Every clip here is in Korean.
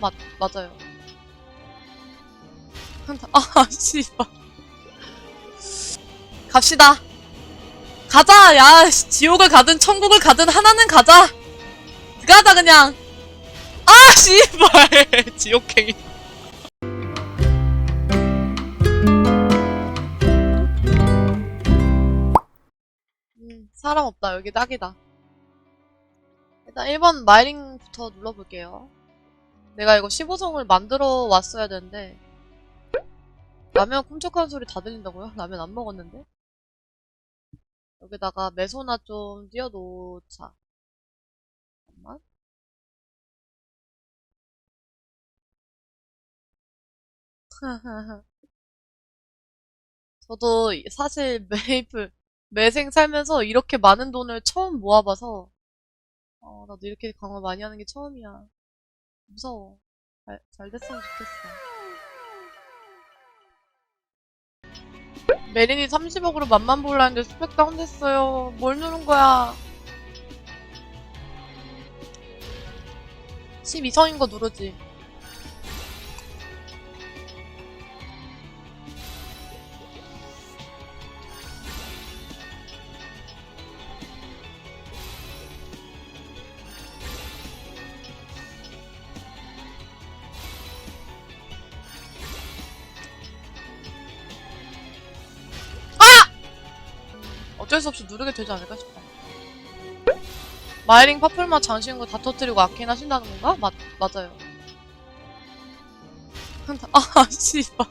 맞, 맞아요. 아, 씨발. 갑시다. 가자! 야, 씨, 지옥을 가든 천국을 가든 하나는 가자! 가자, 그냥! 아, 씨발! 지옥행위. 음, 사람 없다. 여기 딱이다. 일단 1번 마이링부터 눌러볼게요. 내가 이거 15성을 만들어 왔어야 되는데 라면 쿰쩍하는 소리 다 들린다고요? 라면 안 먹었는데? 여기다가 메소나 좀 띄워놓자. 잠깐만. 저도 이- 사실 메이플 매생 살면서 이렇게 많은 돈을 처음 모아봐서 어, 나도 이렇게 강화 많이 하는 게 처음이야. 무서워. 잘, 잘 됐으면 좋겠어. 메린이 30억으로 맛만 볼라 했는데 스펙 다운됐어요. 뭘 누른 거야? 12성인 거 누르지. 어쩔 수 없이 누르게 되지 않을까 싶어. 마이링 장식인 거다 터뜨리고 아케인 하신다는 건가? 맞, 맞아요. 아, 씨발.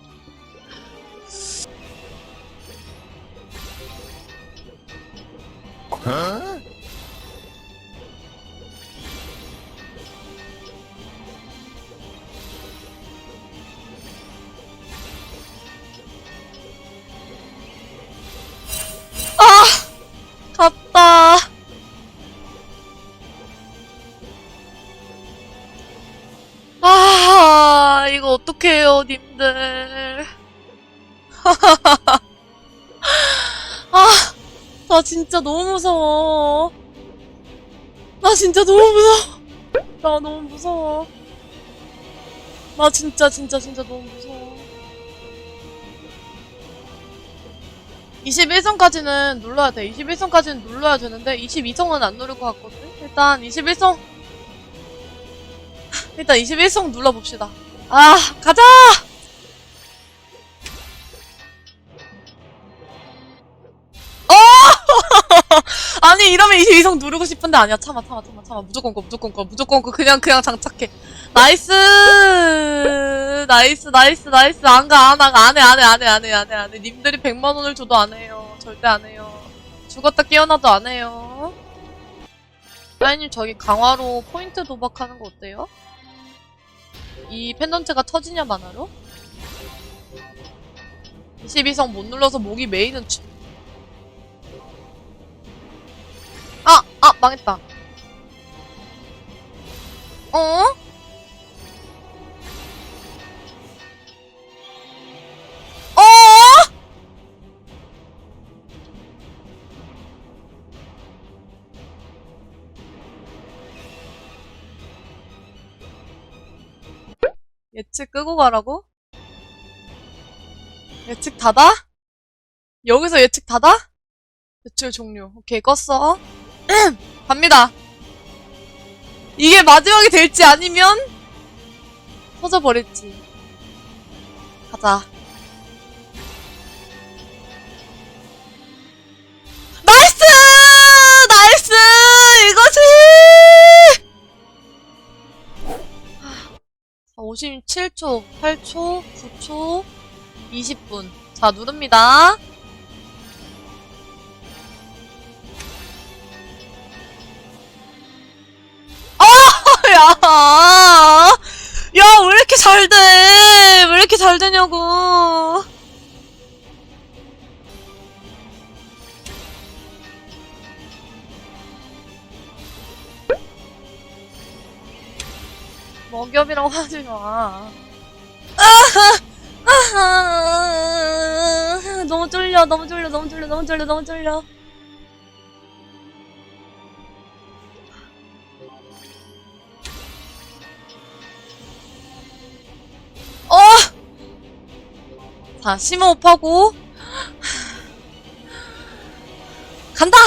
갔 어떡해요, 님들. 아, 나 진짜 너무 무서워. 나 진짜 너무 무서워. 나 너무 무서워. 나 진짜, 진짜, 진짜 너무 무서워. 21성까지는 눌러야 돼. 21성까지는 눌러야 되는데 22성은 안 누를 것 같거든. 일단 21성 일단 21성 눌러봅시다. 아 가자. 어! 아니 이러면 22성 누르고 싶은데 아니야. 참아 참아 참아 참아. 무조건 거 무조건 거 무조건 거 그냥 그냥 장착해. 나이스 나이스 나이스 나이스 안 가 안가 안해 안 해 안 해 안 해 안 해 안 해 님들이 100만 원을 줘도 안 해요 절대 안 해요 죽었다 깨어나도 안 해요 사장님 저기 강화로 포인트 도박하는 거 어때요? 이 펜던트가 터지냐 마나로? 22성 못 눌러서 목이 메이는 치... 아! 아! 망했다 어? 어? 예측 끄고 가라고? 예측 닫아? 여기서 예측 닫아? 예측 종료. 오케이, 껐어. 갑니다. 이게 마지막이 될지 아니면 터져버릴지. 가자. 57초, 8초, 9초, 20분. 자, 누릅니다. 아, 야! 야, 왜 이렇게 잘 돼? 왜 이렇게 잘 되냐고. 먹엽이라고 하지 마. 너무 쫄려, 너무 쫄려, 너무 쫄려, 너무 쫄려, 너무 쫄려. 어! 자, 심호흡하고. 간다!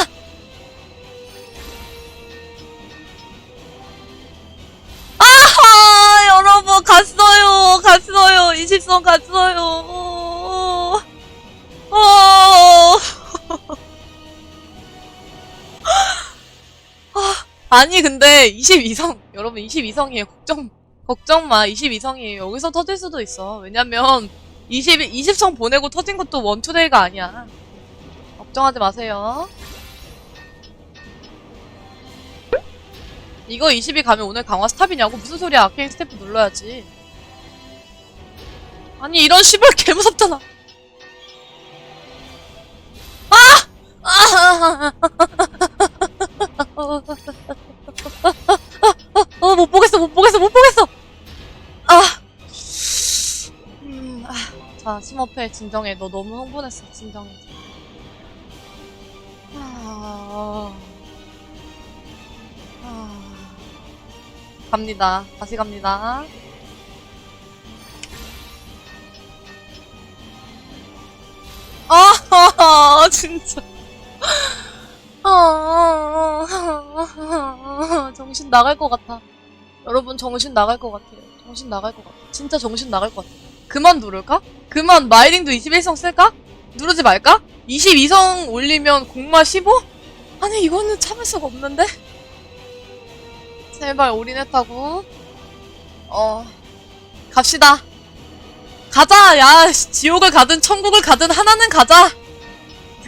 20선 갔어요! 어. 아, 아니, 근데 22성, 여러분 22성이에요. 걱정, 걱정 마. 22성이에요. 여기서 터질 수도 있어. 왜냐면 20, 20성 보내고 터진 것도 원투데이가 아니야. 걱정하지 마세요. 이거 20이 가면 오늘 강화 스탑이냐고? 무슨 소리야? 아케인 스태프 눌러야지. 아니, 이런 시벌 개 무섭잖아. 아! 아! 어, 못 보겠어, 못 보겠어, 못 보겠어! 아! 음, 아. 자, 심호흡해, 진정해. 너 너무 흥분했어, 진정해. 아... 아... 갑니다. 다시 갑니다. 아, 진짜. 아, 정신 나갈 것 같아. 여러분, 정신 나갈 것 같아요. 정신 나갈 것 같아. 진짜 정신 나갈 것 같아. 그만 누를까? 그만 마이링도 21성 쓸까? 누르지 말까? 22성 올리면 공마 15? 아니, 이거는 참을 수가 없는데? 제발 올인했다고. 어, 갑시다. 가자! 야, 씨, 지옥을 가든 천국을 가든 하나는 가자!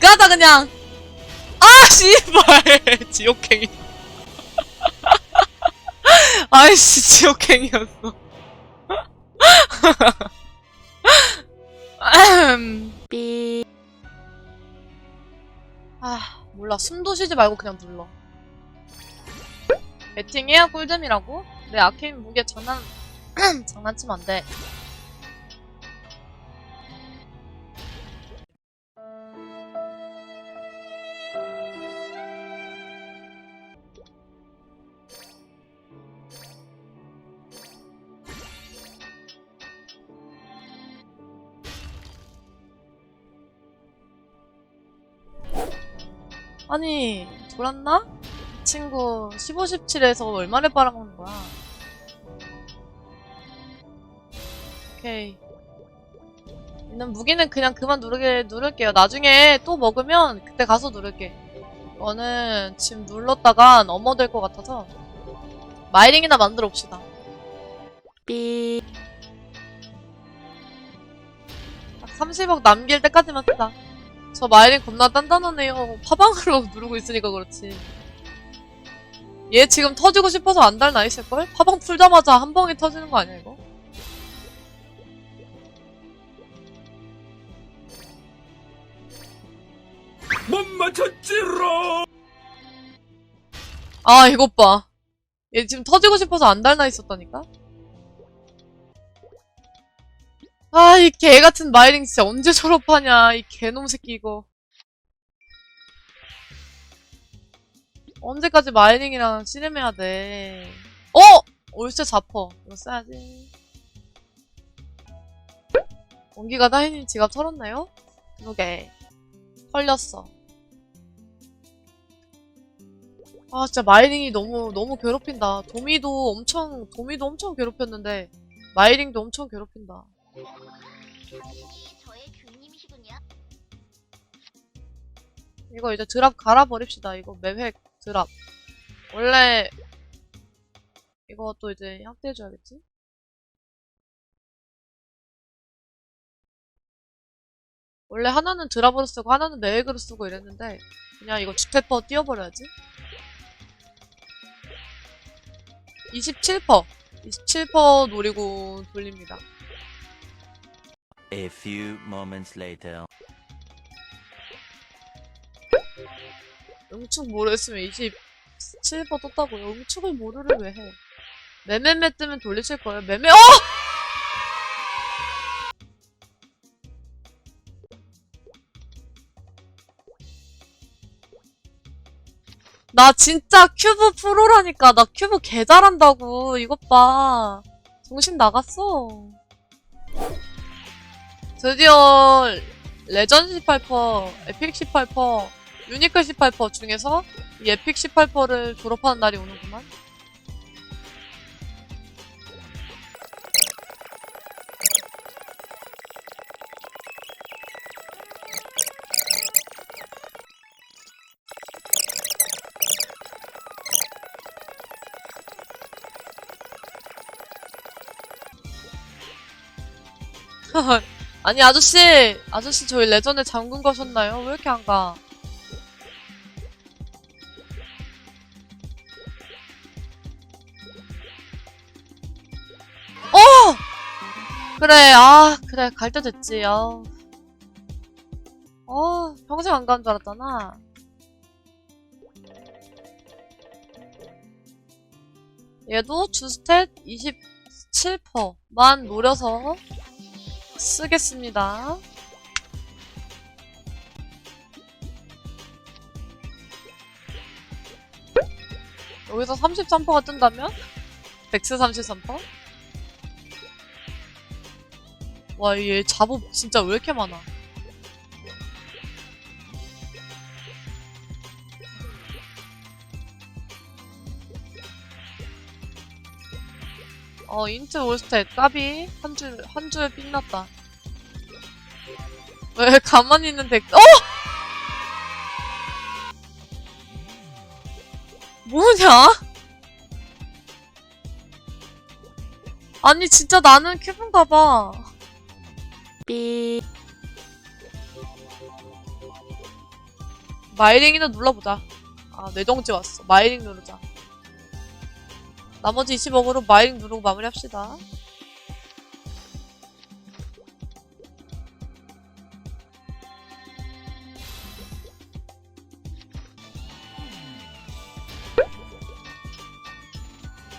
가자, 그냥! 아, 씨발! 지옥행이. 아이씨, 지옥행이었어. 삐. 아, 몰라. 숨도 쉬지 말고 그냥 눌러. 배팅해야 꿀잼이라고? 내 아케인 무게 장난, 장난치면 안 돼. 아니, 돌았나? 이 친구 15, 17에서 얼마를 빨아먹는 거야? 오케이. 있는 무기는 그냥 그만 누르게 누를게요. 나중에 또 먹으면 그때 가서 누를게. 이거는 지금 눌렀다가 넘어될 것 같아서 마이링이나 만들어 봅시다. 삐. 딱 30억 남길 때까지만 쓰자. 저 마이링 겁나 단단하네요. 파방으로 누르고 있으니까 그렇지. 얘 지금 터지고 싶어서 안달 나 있을걸? 파방 풀자마자 한 방에 터지는 거 아니야, 이거? 못 맞췄지롱! 아, 이것 봐. 얘 지금 터지고 싶어서 안 달나 있었다니까? 아, 이 개 같은 마이링 진짜 언제 졸업하냐. 이 개놈 새끼 이거. 언제까지 마이링이랑 씨름해야 돼. 어! 올세 자퍼. 이거 써야지. 원기가 다희님 지갑 털었나요? 그러게. 털렸어. 아, 진짜 마이링이 너무, 너무 괴롭힌다. 도미도 엄청, 도미도 엄청 괴롭혔는데, 마이링도 엄청 괴롭힌다. 이거 이제 드랍 갈아버립시다. 이거 매획 드랍. 원래, 또 이제 확대해줘야겠지? 원래 하나는 드랍으로 쓰고 하나는 매획으로 쓰고 이랬는데, 그냥 이거 주테퍼 띄워버려야지. 27퍼. 27퍼 노리고 돌립니다. A few moments later. 응축 모르겠으면 27퍼 떴다고요. 응축을 모르를 왜 해? 매매매 뜨면 돌리실 거예요. 매매, 어! 나 진짜 큐브 프로라니까. 나 큐브 개 잘한다고. 이것 봐. 정신 나갔어. 드디어 레전 18퍼, 에픽 18퍼, 유니크 18퍼 중에서 이 에픽 18퍼를 졸업하는 날이 오는구만. 아니 아저씨 아저씨 저희 레전에 잠근 거셨나요? 왜 이렇게 안 가? 어! 그래 아 그래 갈 때 됐지 아 어, 평생 안 가는 줄 알았잖아 얘도 주스탯 27%만 노려서 쓰겠습니다. 여기서 33%가 뜬다면? 백스 33%? 와, 얘 잡업 진짜 왜 이렇게 많아? 어, 인트 올스탯 까비 한 줄, 한 줄에 삥났다. 왜 가만히 있는데, 어! 뭐냐? 아니, 진짜 나는 큐브인가 봐. 삐. 마이링이나 눌러보자. 아, 뇌정지 왔어. 마이링 누르자. 나머지 20억으로 마이링 누르고 마무리합시다.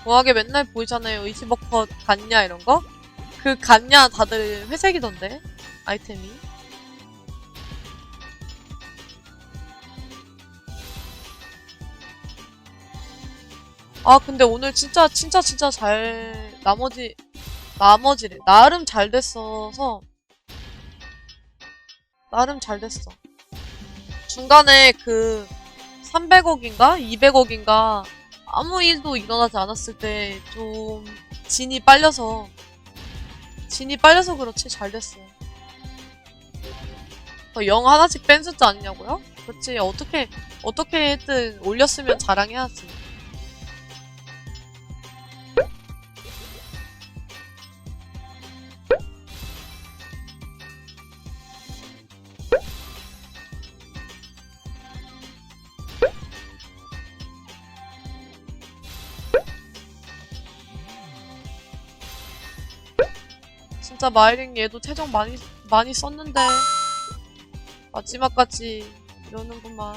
뭐하게 맨날 보이잖아요. 20억 컷 갔냐 이런 거? 그 갔냐 다들 회색이던데 아이템이. 아 근데 오늘 진짜 진짜 진짜 잘 나머지 나머지래. 나름 잘 됐어서. 나름 잘 됐어. 중간에 그 300억인가? 200억인가? 아무 일도 일어나지 않았을 때 좀 진이 빨려서 진이 빨려서 그렇지 잘 됐어 영 하나씩 뺀 숫자 아니냐고요? 그렇지. 어떻게 어떻게든 올렸으면 자랑해야지 진짜 마이링 얘도 최종 많이 많이 썼는데 마지막까지 이러는구만.